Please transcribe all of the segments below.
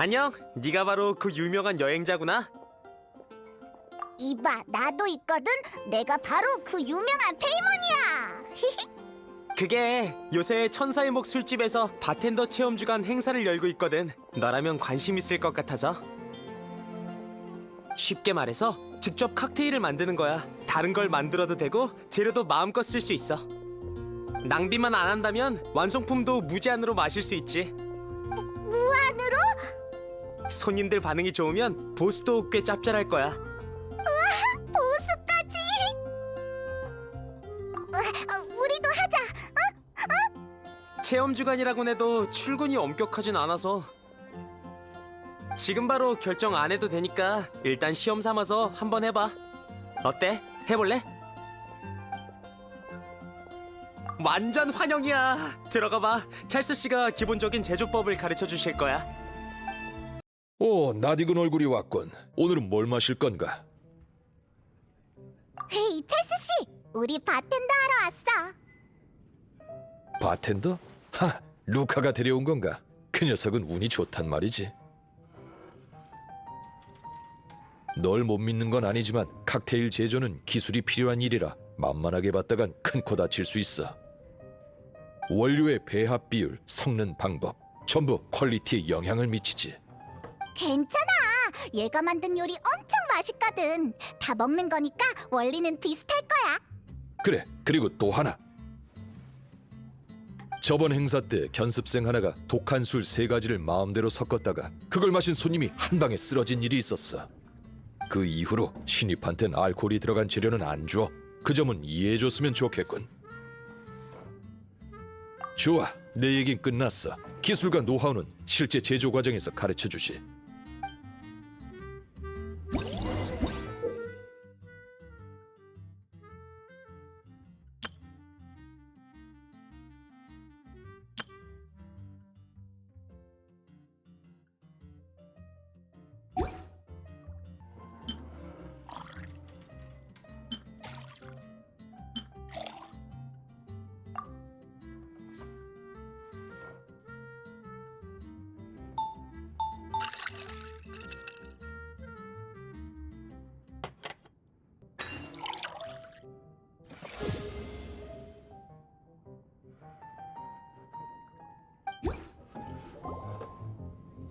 안녕. 네가 바로 그 유명한 여행자구나. 이봐, 나도 있거든. 내가 바로 그 유명한 페이몬이야. 그게 요새 천사의 목 술집에서 바텐더 체험 주간 행사를 열고 있거든. 너라면 관심 있을 것 같아서. 쉽게 말해서 직접 칵테일을 만드는 거야. 다른 걸 만들어도 되고 재료도 마음껏 쓸 수 있어. 낭비만 안 한다면 완성품도 무제한으로 마실 수 있지. 손님들 반응이 좋으면 보수도 꽤 짭짤할 거야. 보수까지? 어, 어, 우리도 하자. 체험 주간이라곤 해도 출근이 엄격하진 않아서 지금 바로 결정 안 해도 되니까 일단 시험 삼아서 한번 해봐. 어때? 해볼래? 완전 환영이야. 들어가 봐. 찰스 씨가 기본적인 제조법을 가르쳐 주실 거야. 오, 낯익은 얼굴이 왔군. 오늘은 뭘 마실 건가? 헤이, 찰스 씨, 우리 바텐더 하러 왔어. 바텐더? 하, 루카가 데려온 건가? 그 녀석은 운이 좋단 말이지. 널 못 믿는 건 아니지만 칵테일 제조는 기술이 필요한 일이라 만만하게 봤다간 큰 코 다칠 수 있어. 원료의 배합 비율, 섞는 방법, 전부 퀄리티에 영향을 미치지. 괜찮아. 얘가 만든 요리 엄청 맛있거든. 다 먹는 거니까 원리는 비슷할 거야. 그래, 그리고 또 하나. 저번 행사 때 견습생 하나가 독한 술 세 가지를 마음대로 섞었다가 그걸 마신 손님이 한 방에 쓰러진 일이 있었어. 그 이후로 신입한텐 알코올이 들어간 재료는 안 줘. 그 점은 이해해줬으면 좋겠군. 좋아, 내 얘긴 끝났어. 기술과 노하우는 실제 제조 과정에서 가르쳐 주시.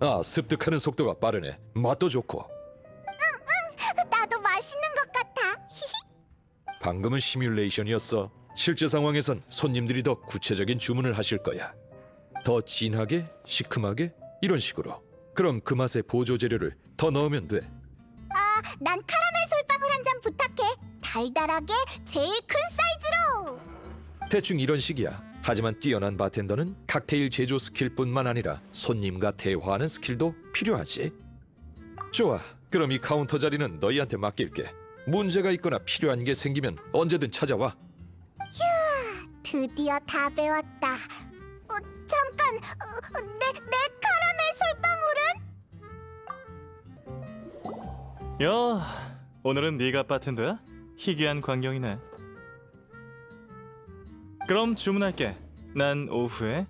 아, 습득하는 속도가 빠르네. 맛도 좋고. 나도 맛있는 것 같아. 방금은 시뮬레이션이었어. 실제 상황에선 손님들이 더 구체적인 주문을 하실 거야. 더 진하게, 시큼하게 이런 식으로. 그럼 그 맛의 보조 재료를 더 넣으면 돼. 아, 난 카라멜 솔방울 한 잔 부탁해. 달달하게 제일 큰 사이즈로. 대충 이런 식이야. 하지만 뛰어난 바텐더는 칵테일 제조 스킬뿐만 아니라 손님과 대화하는 스킬도 필요하지. 좋아. 그럼 이 카운터 자리는 너희한테 맡길게. 문제가 있거나 필요한 게 생기면 언제든 찾아와. 드디어 다 배웠다. 어, 잠깐, 어, 내, 내 카라멜 솔방울은? 야, 오늘은 네가 바텐더야? 희귀한 광경이네. 그럼 주문할게. 난 오후에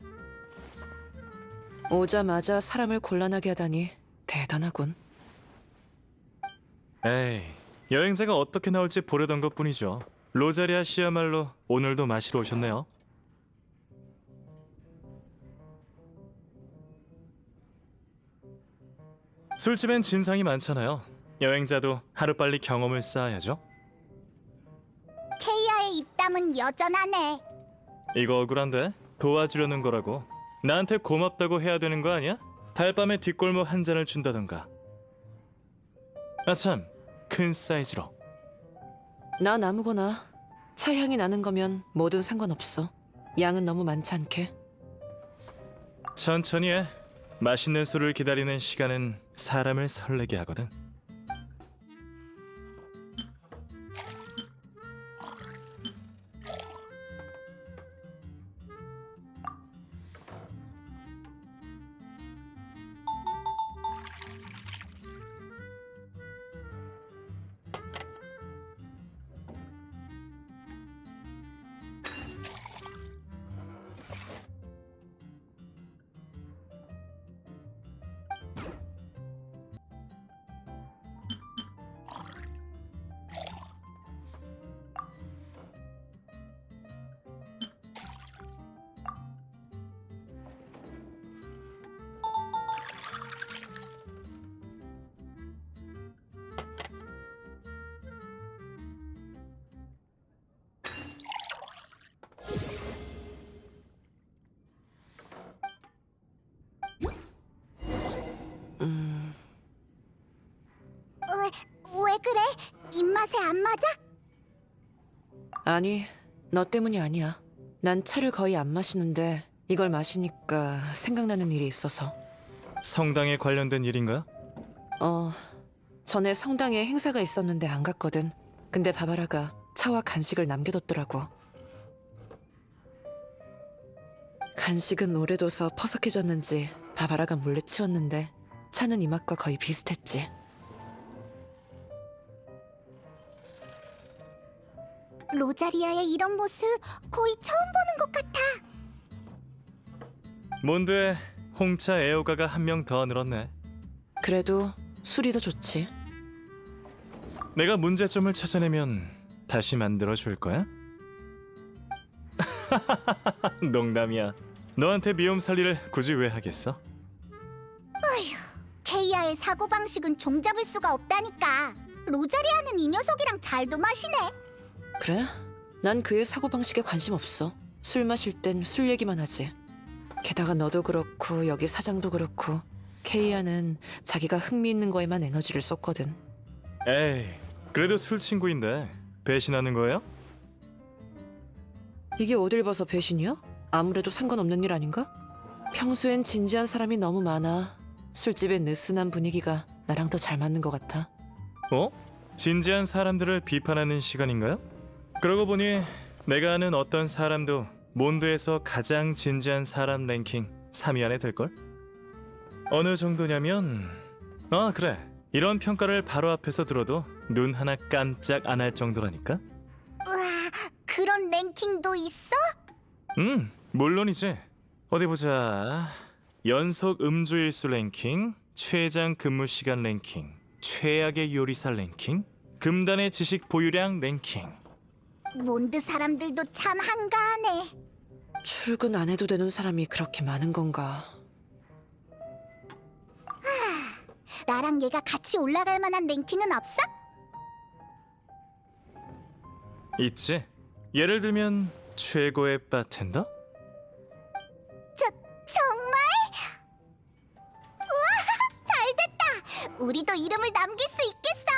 오자마자 사람을 곤란하게 하다니 대단하군. 에이, 여행사가 어떻게 나올지 보려던 것뿐이죠. 로자리아 씨야말로 오늘도 마시러 오셨네요. 술집엔 진상이 많잖아요. 여행자도 하루빨리 경험을 쌓아야죠. 케이아의 입담은 여전하네. 이거 억울한데? 도와주려는 거라고. 나한테 고맙다고 해야 되는 거 아니야? 달밤에 뒷골목 한 잔을 준다던가. 아참, 큰 사이즈로. 난 아무거나 차 향이 나는 거면 뭐든 상관없어. 양은 너무 많지 않게. 천천히 해. 맛있는 술을 기다리는 시간은 사람을 설레게 하거든. 그래? 입맛에 안 맞아? 아니, 너 때문이 아니야. 난 차를 거의 안 마시는데 이걸 마시니까 생각나는 일이 있어서. 성당에 관련된 일인가? 어, 전에 성당에 행사가 있었는데 안 갔거든. 근데 바바라가 차와 간식을 남겨뒀더라고. 간식은 오래둬서 퍼석해졌는지 바바라가 몰래 치웠는데 차는 이 맛과 거의 비슷했지. 로자리아의 이런 모습 거의 처음 보는 것 같아. 몬드에 홍차 애호가가 한 명 더 늘었네. 그래도 술이 더 좋지. 내가 문제점을 찾아내면 다시 만들어 줄 거야? 농담이야. 너한테 미움 살리를 굳이 왜 하겠어? 케이아의 사고방식은 종잡을 수가 없다니까. 로자리아는 이 녀석이랑 잘도 마시네. 그래? 난 그의 사고방식에 관심 없어. 술 마실 땐 술 얘기만 하지. 게다가 너도 그렇고 여기 사장도 그렇고 케이아는 자기가 흥미 있는 거에만 에너지를 썼거든. 에이, 그래도 술 친구인데 배신하는 거예요? 이게 어딜 봐서 배신이야? 아무래도 상관없는 일 아닌가? 평소엔 진지한 사람이 너무 많아. 술집의 느슨한 분위기가 나랑 더 잘 맞는 것 같아. 어? 진지한 사람들을 비판하는 시간인가요? 그러고 보니 내가 아는 어떤 사람도 몬드에서 가장 진지한 사람 랭킹 3위 안에 들걸? 어느 정도냐면 아 그래 이런 평가를 바로 앞에서 들어도 눈 하나 깜짝 안 할 정도라니까? 우와, 그런 랭킹도 있어? 음 물론이지 어디 보자 연속 음주일수 랭킹 최장 근무 시간 랭킹 최악의 요리사 랭킹 금단의 지식 보유량 랭킹 몬드 사람들도 참 한가하네. 출근 안 해도 되는 사람이 그렇게 많은 건가? 나랑 얘가 같이 올라갈 만한 랭킹은 없어? 있지 예를 들면 최고의 바텐더? 저 정말? 우와, 잘됐다. 우리도 이름을 남길 수 있겠어.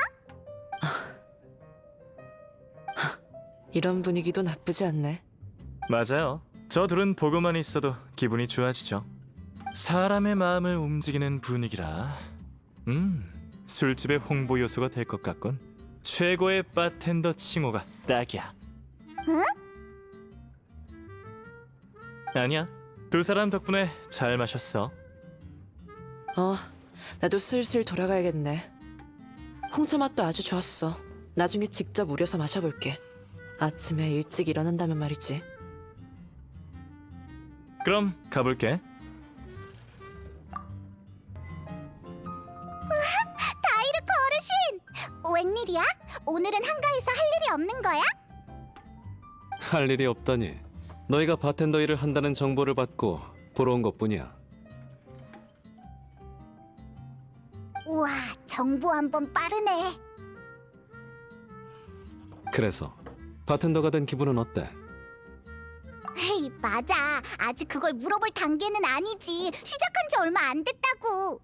이런 분위기도 나쁘지 않네. 맞아요 저 둘은 보고만 있어도 기분이 좋아지죠 사람의 마음을 움직이는 분위기라 음 술집의 홍보 요소가 될 것 같군 최고의 바텐더 칭호가 딱이야 응? 아니야 두 사람 덕분에 잘 마셨어 어, 나도 슬슬 돌아가야겠네. 홍차 맛도 아주 좋았어. 나중에 직접 우려서 마셔볼게. 아침에 일찍 일어난다면 말이지. 그럼 가볼게 다이르코 어르신! 웬일이야? 오늘은 한가해서 할 일이 없는 거야? 할 일이 없다니. 너희가 바텐더 일을 한다는 정보를 받고 보러 온 것뿐이야. 우와, 정보 한 번 빠르네. 그래서 바텐더가 된 기분은 어때? 헤이, 맞아. 아직 그걸 물어볼 단계는 아니지. 시작한 지 얼마 안 됐다고.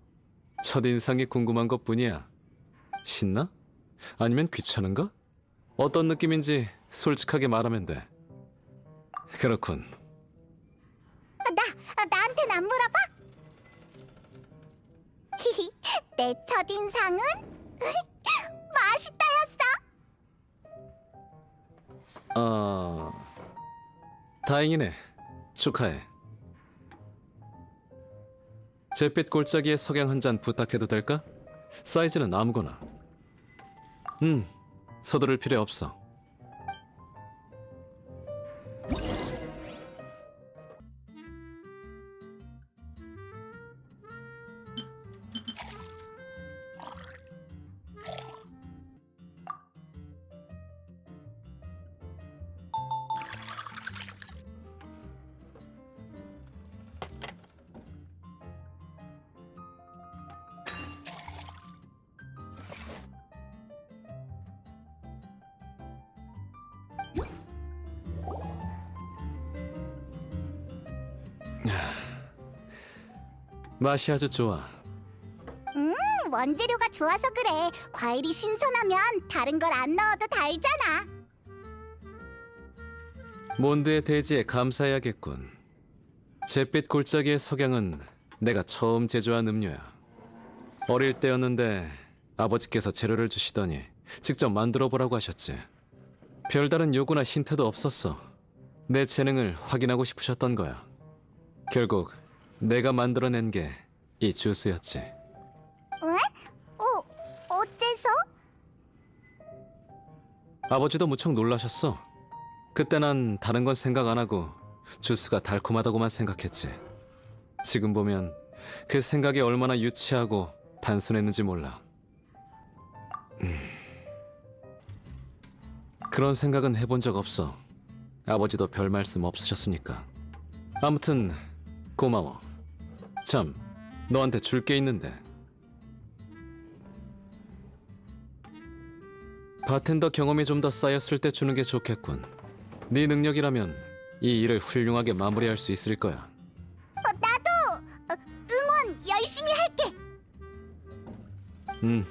첫인상이 궁금한 것뿐이야. 신나? 아니면 귀찮은가? 어떤 느낌인지 솔직하게 말하면 돼. 그렇군. 나, 아, 나한텐 안 물어봐? 히히, 내 첫인상은? 아... 다행이네. 축하해. 잿빛 골짜기에 석양 한 잔 부탁해도 될까? 사이즈는 아무거나. 음, 서두를 필요 없어. 맛이 아주 좋아. 원재료가 좋아서 그래. 과일이 신선하면 다른 걸 안 넣어도 달잖아. 몬드의 대지에 감사해야겠군. 잿빛 골짜기의 석양은 내가 처음 제조한 음료야. 어릴 때였는데 아버지께서 재료를 주시더니 직접 만들어 보라고 하셨지. 별다른 요구나 힌트도 없었어. 내 재능을 확인하고 싶으셨던 거야. 결국 내가 만들어낸 게 이 주스였지. 어, 어째서? 아버지도 무척 놀라셨어. 그때 난 다른 건 생각 안 하고 주스가 달콤하다고만 생각했지. 지금 보면 그 생각이 얼마나 유치하고 단순했는지 몰라. 음. 그런 생각은 해본 적 없어. 아버지도 별 말씀 없으셨으니까. 아무튼 고마워. 참, 너한테 줄 게 있는데. 바텐더 경험이 좀 더 쌓였을 때 주는 게 좋겠군. 네 능력이라면 이 일을 훌륭하게 마무리할 수 있을 거야. 어, 나도 어, 응원 열심히 할게. 음,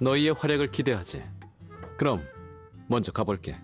너희의 활약을 기대하지. 그럼 먼저 가볼게.